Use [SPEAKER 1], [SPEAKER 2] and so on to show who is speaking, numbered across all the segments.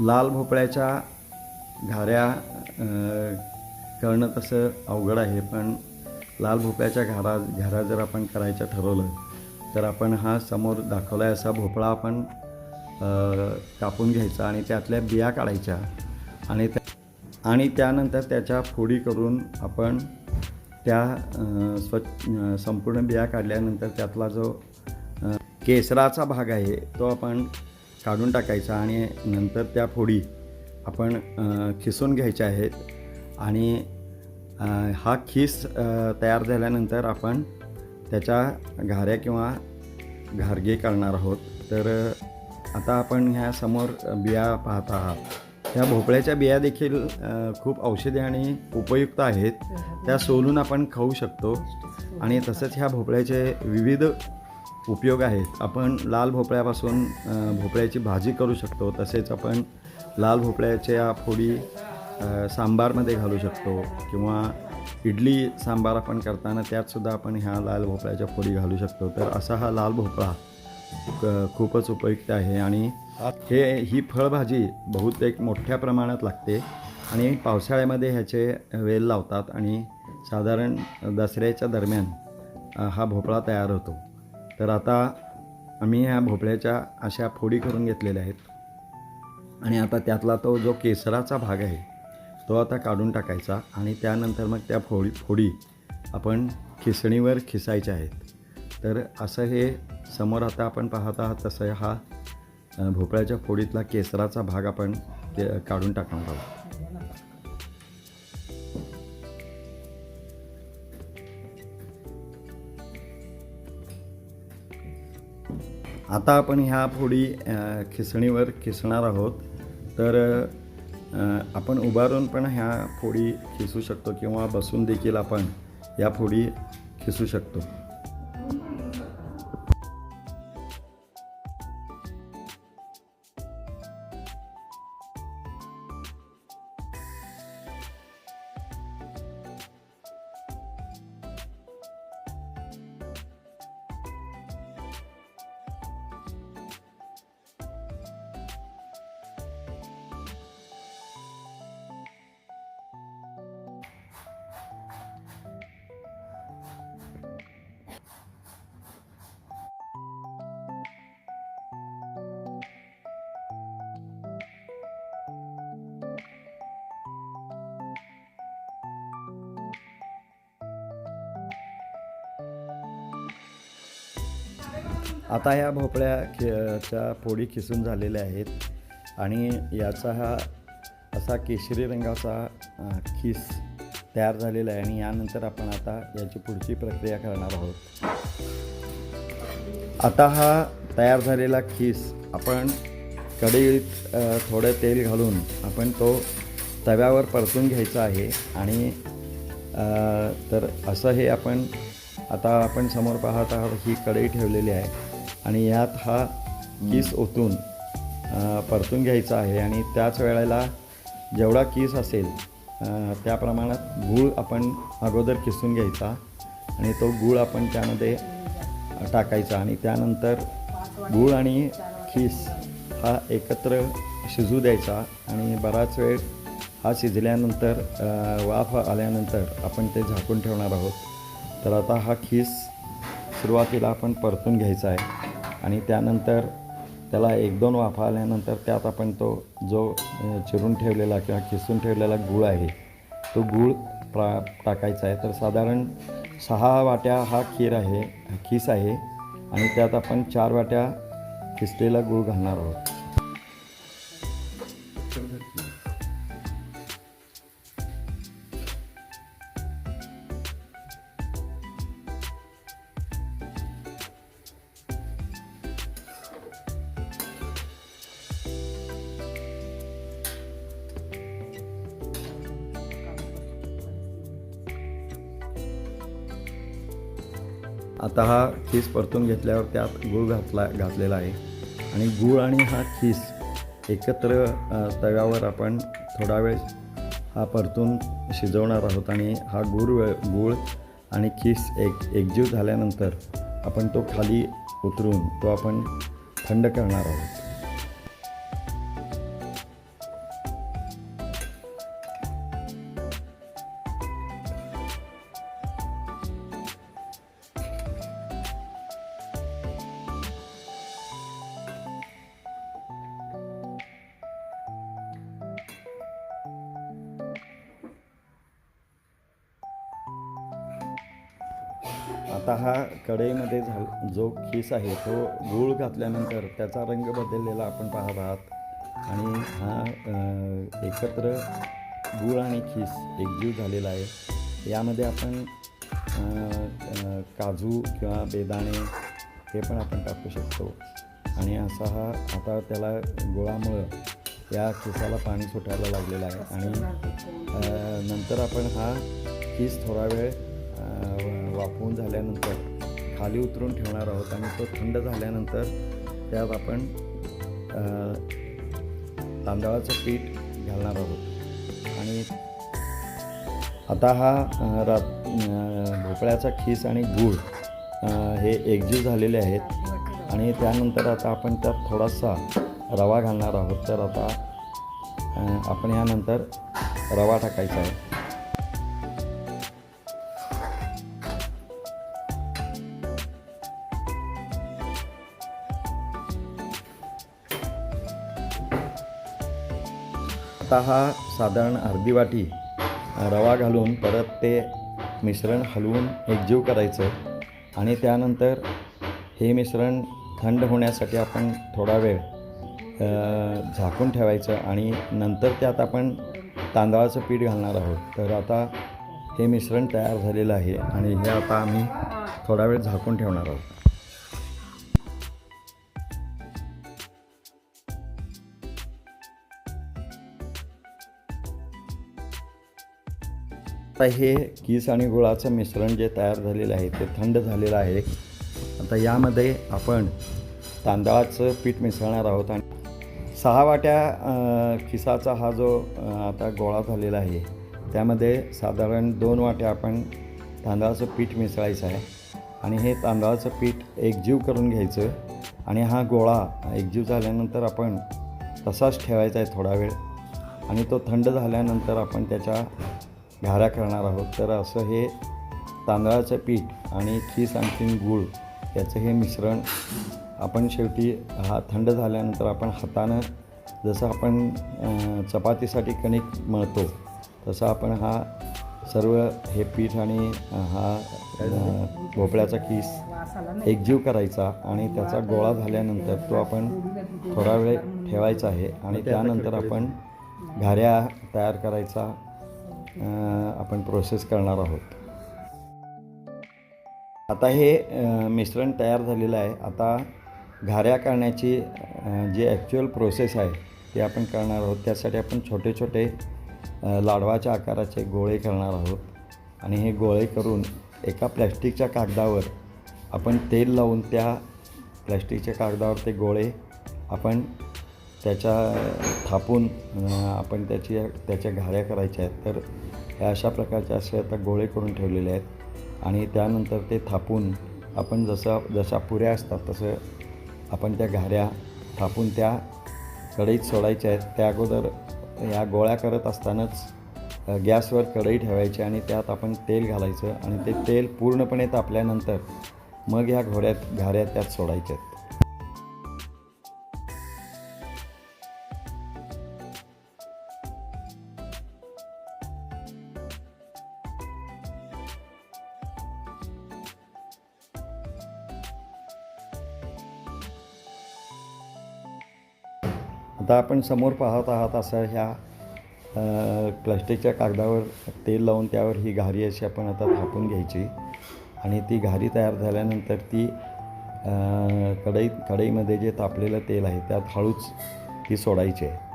[SPEAKER 1] लाल भोपळ्याच्या घाऱ्या करणं तसं अवघड आहे पण लाल भोपळ्याच्या घारा घाऱ्या जर आपण करायचं ठरवलं तर आपण हा समोर दाखवला आहे असा भोपळा आपण कापून घ्यायचा आणि त्यातल्या बिया काढायच्या आणि त्या आणि त्यानंतर त्याच्या फोडी करून आपण त्या स्वच्छ संपूर्ण बिया काढल्यानंतर त्यातला जो केसराचा भाग आहे तो आपण काढून टाकायचा आणि नंतर त्या फोडी आपण खिसून घ्यायच्या आहेत. आणि हा खीस तयार झाल्यानंतर आपण त्याच्या घाऱ्या किंवा घारगे करणार आहोत. तर आता आपण ह्या समोर बिया पाहत आहात. त्या भोपळ्याच्या बिया देखील खूप औषधी आणि उपयुक्त आहेत. त्या सोलून आपण खाऊ शकतो. आणि तसंच ह्या भोपळ्याचे विविध उपयोग आहेत. आपण लाल भोपळ्यापासून भोपळ्याची भाजी करू शकतो. तसेच आपण लाल भोपळ्याच्या फोडी सांबारमध्ये घालू शकतो किंवा इडली सांबार आपण करताना त्यातसुद्धा आपण ह्या लाल भोपळ्याच्या फोडी घालू शकतो. तर असा हा लाल भोपळा क- खूपच उपयुक्त आहे आणि हे ही फळभाजी बहुतेक मोठ्या प्रमाणात लागते आणि पावसाळ्यामध्ये ह्याचे वेल लावतात आणि साधारण दसऱ्याच्या दरम्यान हा भोपळा तयार होतो. तर आता आम्ही ह्या भोपळ्याच्या अशा फोडी करून घेतलेल्या आहेत. आणि आता त्यातला तो जो केसराचा भाग आहे तो आता काढून टाकायचा आणि त्यानंतर मग त्या फोडी फोडी आपण खिसणीवर खिसायच्या आहेत. तर असं हे समोर आता आपण पाहत आहात तसं हा भोपळ्याच्या फोडीतला केसराचा भाग आपण के काढून टाकणार आहोत. आता आपण ह्या फोडी खिसणीवर खिसणार आहोत. तर आपण उभारून पण ह्या फोडी खिसू शकतो किंवा बसून देखील आपण या फोडी खिसू शकतो. आता ह्या भोपळ्या खि च्या फोडी खिसून झालेल्या आहेत. आणि याचा हा असा केशरी रंगाचा खिस तयार झालेला आहे. आणि यानंतर आपण आता याची पुढची प्रक्रिया करणार आहोत. आता हा तयार झालेला खीस आपण कढईत थोडं तेल घालून आपण तो तव्यावर परतून घ्यायचा आहे. आणि तर असं हे आपण आता आपण समोर पाहत आहोत ही कढई ठेवलेली आहे. आणि यात हा किस ओतून परतून घ्यायचा आहे. आणि त्याच वेळेला जेवढा किस असेल त्या प्रमाणात गूळ आपण अगोदर किसून घ्यायचा. आणि तो गूळ आपण त्यामध्ये टाकायचा. आणि त्यानंतर गूळ आणि खीस हा एकत्र शिजू द्यायचा. आणि बराच वेळ हा शिजल्यानंतर वाफ आल्यानंतर आपण ते झाकून ठेवणार आहोत. तर आता हा खीस सुरुवातीला आपण परतून घ्यायचा आहे. आणि त्यानंतर त्याला एक दोन वाफा आल्यानंतर त्यात आपण तो जो चिरून ठेवलेला किंवा खिसून ठेवलेला गूळ आहे तो गूळ प्रा टाकायचा आहे. तर साधारण सहा वाट्या हा खीर आहे खीस आहे आणि त्यात आपण चार वाट्या खिसलेला गूळ घालणार आहोत. आता हा खीस परतून घेतल्यावर त्यात गूळ घातला घातलेला आहे. आणि गूळ आणि हा खीस एकत्र तव्यावर आपण थोडा वेळ हा परतून शिजवणार आहोत आणि हा गूळ वेळ गूळ आणि खीस एक एकजीव झाल्यानंतर आपण तो खाली उतरून तो आपण थंड करणार आहोत. आता हा कढईमध्ये झाल जो खीस आहे तो गूळ घातल्यानंतर त्याचा रंग बदललेला आपण पाहत आहात. आणि हा एकत्र गूळ आणि खीस एकजीव झालेला आहे. यामध्ये आपण काजू किंवा बेदाणे हे पण आपण टाकू शकतो. आणि असा हा आता त्याला गोळामुळं या खिसाला पाणी सुटायला लागलेलं आहे. आणि नंतर आपण हा खीस थोडा वेळ वाफवून झाल्यानंतर खाली उतरून ठेवणार आहोत आणि तो थंड झाल्यानंतर त्यात आपण तांदळाचं पीठ घालणार आहोत. आणि आता हा रा भोपळ्याचा खीस आणि गूळ हे एकजीव झालेले आहेत. आणि त्यानंतर आता आपण त्यात थोडासा रवा घालणार आहोत. तर आता आपण यानंतर रवा टाकायचा आहे. आता हा साधारण अर्धी वाटी रवा घालून परत ते मिश्रण हलवून एकजीव करायचं आणि त्यानंतर हे मिश्रण थंड होण्यासाठी आपण थोडा वेळ झाकून ठेवायचं आणि नंतर त्यात आपण तांदळाचं पीठ घालणार आहोत. तर आता हे मिश्रण तयार झालेलं आहे आणि हे आता आम्ही थोडा वेळ झाकून ठेवणार आहोत. आता हे कीस आणि गुळाचं मिश्रण जे तयार झालेलं आहे ते थंड झालेलं आहे. आता यामध्ये आपण तांदळाचं पीठ मिसळणार आहोत आणि सहा वाट्या खिसाचा हा जो आता गोळा झालेला आहे त्यामध्ये साधारण दोन वाट्या आपण तांदळाचं पीठ मिसळायचं आहे. आणि हे तांदळाचं पीठ एकजीव करून घ्यायचं आणि हा गोळा एकजीव झाल्यानंतर आपण तसाच ठेवायचा आहे थोडा वेळ. आणि तो थंड झाल्यानंतर आपण त्याच्या घाऱ्या करणार आहोत. तर असं हे तांदळाचं पीठ आणि खीस आणखीन गूळ याचं हे मिश्रण आपण शेवटी हा थंड झाल्यानंतर आपण हातानं जसं आपण चपातीसाठी कणिक मळतो तसं आपण हा सर्व हे पीठ आणि हा भोपळ्याचा खीस एकजीव करायचा आणि त्याचा गोळा झाल्यानंतर तो आपण थोडा वेळ ठेवायचा आहे आणि त्यानंतर आपण घाऱ्या तयार करायचा आपण प्रोसेस करणार आहोत. आता हे मिश्रण तयार झालेलं आहे. आता घाऱ्या करण्याची जी ॲक्च्युअल प्रोसेस आहे ती आपण करणार आहोत. त्यासाठी आपण छोटे छोटे लाडवाच्या आकाराचे गोळे करणार आहोत. आणि हे गोळे करून एका प्लॅस्टिकच्या कागदावर आपण तेल लावून त्या प्लॅस्टिकच्या कागदावर ते गोळे आपण त्याच्या थापून आपण त्याची त्याच्या घाऱ्या करायच्या आहेत. तर ह्या अशा प्रकारचे असे आता गोळे करून ठेवलेले आहेत. आणि त्यानंतर ते थापून आपण जसं जशा पुऱ्या असतात तसं आपण त्या घाऱ्या थापून त्या कढईत सोडायच्या आहेत. त्या अगोदर या गोळ्या करत असतानाच गॅसवर कढई ठेवायची आणि त्यात आपण तेल घालायचं आणि ते तेल पूर्णपणे तापल्यानंतर मग ह्या घोड्यात घाऱ्या त्यात सोडायच्या आहेत. आता आपण समोर पाहत आहात असं ह्या प्लॅस्टिकच्या कागदावर तेल लावून त्यावर ही घारी अशी आपण आता थापून घ्यायची. आणि ती घारी तयार झाल्यानंतर ती कढई कढईमध्ये जे तापलेलं तेल आहे त्यात हळूच ती सोडायची आहे.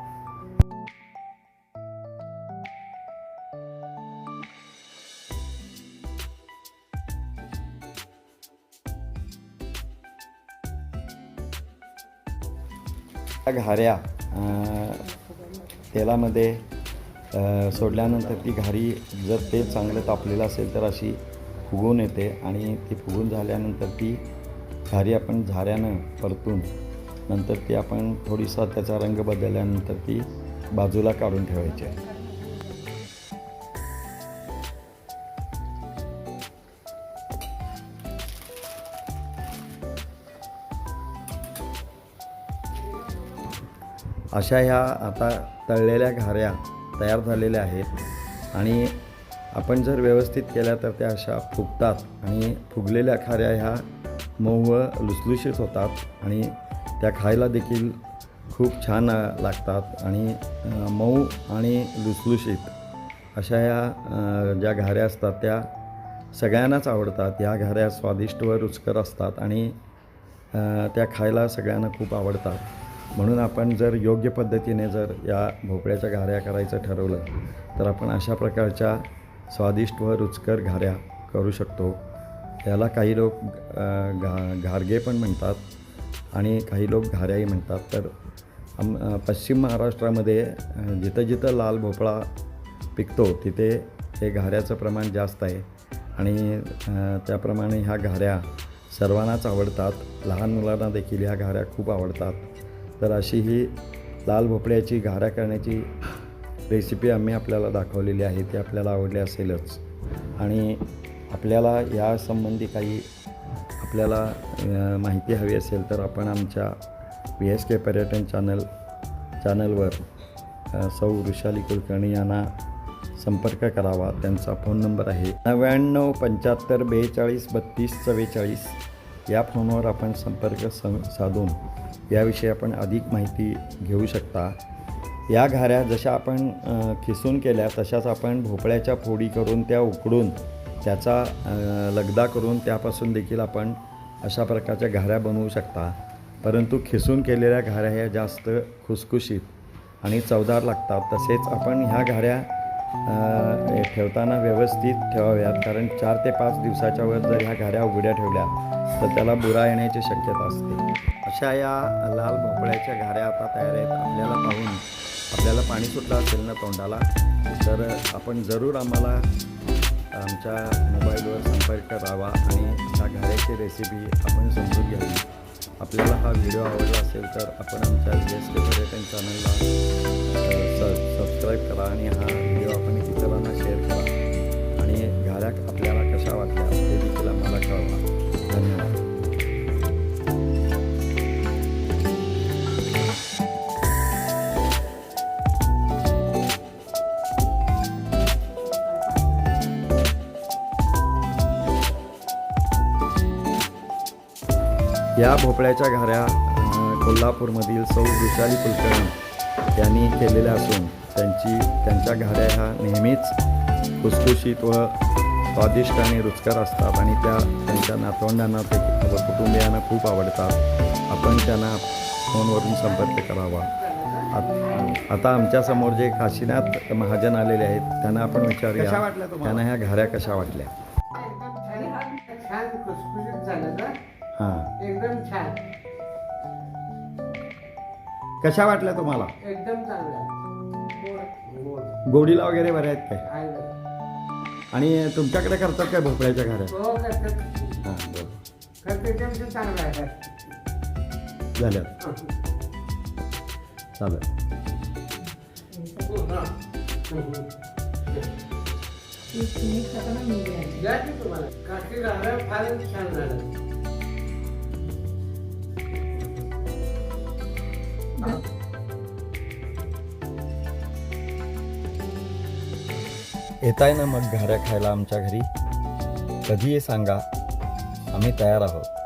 [SPEAKER 1] घाऱ्या तेलामध्ये सोडल्यानंतर ती घारी जर तेल चांगलं तापलेलं असेल तर अशी फुगून येते आणि ती फुगून झाल्यानंतर ती घारी आपण झाऱ्यानं परतून नंतर ती आपण थोडीसा त्याचा रंग बदलल्यानंतर ती बाजूला काढून ठेवायची आहे. अशा ह्या आता तळलेल्या घाऱ्या तयार झालेल्या आहेत. आणि आपण जर व्यवस्थित केल्या तर त्या अशा फुगतात. आणि फुगलेल्या खाऱ्या ह्या मऊ व लुसलुशीत होतात. आणि त्या खायला देखील खूप छान लागतात. आणि मऊ आणि लुसलुशीत अशा ह्या ज्या घाऱ्या असतात त्या सगळ्यांनाच आवडतात. या घाऱ्या स्वादिष्ट व रुचकर असतात. आणि त्या खायला सगळ्यांना खूप आवडतात. म्हणून आपण जर योग्य पद्धतीने जर या भोपळ्याच्या घाऱ्या करायचं ठरवलं तर आपण अशा प्रकारच्या स्वादिष्ट व रुचकर घाऱ्या करू शकतो. याला काही लोक घा घारगे पण म्हणतात आणि काही लोक घाऱ्याही म्हणतात. तर आम पश्चिम महाराष्ट्रामध्ये जिथं जिथं लाल भोपळा पिकतो तिथे हे घाऱ्याचं प्रमाण जास्त आहे. आणि त्याप्रमाणे ह्या घाऱ्या सर्वांनाच आवडतात. लहान मुलांना देखील ह्या घाऱ्या खूप आवडतात. तर अशी ही लाल भोपळ्याची घाऱ्या करण्याची रेसिपी आम्ही आपल्याला दाखवलेली आहे ती आपल्याला आवडली असेलच. आणि आपल्याला यासंबंधी काही आपल्याला माहिती हवी असेल तर आपण आमच्या व्ही एस के पर्यटन चॅनल चॅनलवर सौ वृषाली कुलकर्णी यांना संपर्क करावा. त्यांचा फोन नंबर आहे नव्याण्णव पंच्याहत्तर बेचाळीस बत्तीस चव्वेचाळीस. या फोनवर आपण संपर्क स साधून याविषयी आपण अधिक माहिती घेऊ शकता. या घाऱ्या जशा आपण खिसून केल्या तशाच आपण भोपळ्याच्या फोडी करून त्या उकडून त्याचा लगदा करून त्यापासून देखील आपण अशा प्रकारच्या घाऱ्या बनवू शकता. परंतु खिसून केलेल्या घाऱ्या ह्या जास्त खुसखुशीत आणि चवदार लागतात. तसेच आपण ह्या घाऱ्या ठेवताना व्यवस्थित ठेवाव्यात. कारण चार ते पाच दिवसाच्या वर जर ह्या घाऱ्या उघड्या ठेवल्या तर त्याला बुरा येण्याची शक्यता असते. अशा या लाल भोपळ्याच्या घाऱ्या आता तयार आहेत. आपल्याला पाहून आपल्याला पाणी सुटलं असेल ना तोंडाला तर आपण जरूर आम्हाला आमच्या मोबाईलवर संपर्क करावा आणि ह्या घाऱ्याची रेसिपी आपण समजून घ्यावी. आपल्याला हा व्हिडिओ आवडला असेल तर आपण आमच्या जी पर्यटन चॅनलला स सबस्क्राईब करा आणि हा व्हिडिओ आपण इतरांना शेअर करा. आणि घाऱ्या आपल्याला कशा वाटल्या ते देखील आम्हाला कळवा. या भोपळ्याच्या घाऱ्या कोल्हापूरमधील सौ वृषाली कुलकर्णी यांनी केलेल्या असून त्यांची त्यांच्या घाऱ्या ह्या नेहमीच खुसखुशीत व स्वादिष्ट आणि रुचकर असतात आणि त्या त्यांच्या नातवंडांना ते व कुटुंबियांना खूप आवडतात. आपण त्यांना फोनवरून संपर्क करावा. आत- आमच्यासमोर जे काशीनाथ महाजन आलेले आहेत त्यांना आपण विचारूया
[SPEAKER 2] कशा वाटल्या तुम्हाला?
[SPEAKER 1] त्यांना ह्या घाऱ्या कशा वाटल्या?
[SPEAKER 2] एकदम छान. झालं
[SPEAKER 1] कशा वाटल्या तुम्हाला?
[SPEAKER 2] एकदम चांगलं गोड
[SPEAKER 1] गोडीला वगैरे बऱ्या आहेत काय. आणि तुमच्याकडे करतात काय भोपळ्याच्या घाऱ्या
[SPEAKER 2] हो करतात. चांगलं आहे.
[SPEAKER 1] झाल्यात चालेल.
[SPEAKER 2] तुम्हाला? काकी घालणं फारच छान झालं
[SPEAKER 1] येताय ना मग घाऱ्या खायला आमच्या घरी? कधीही सांगा? आम्ही तयार आहोत.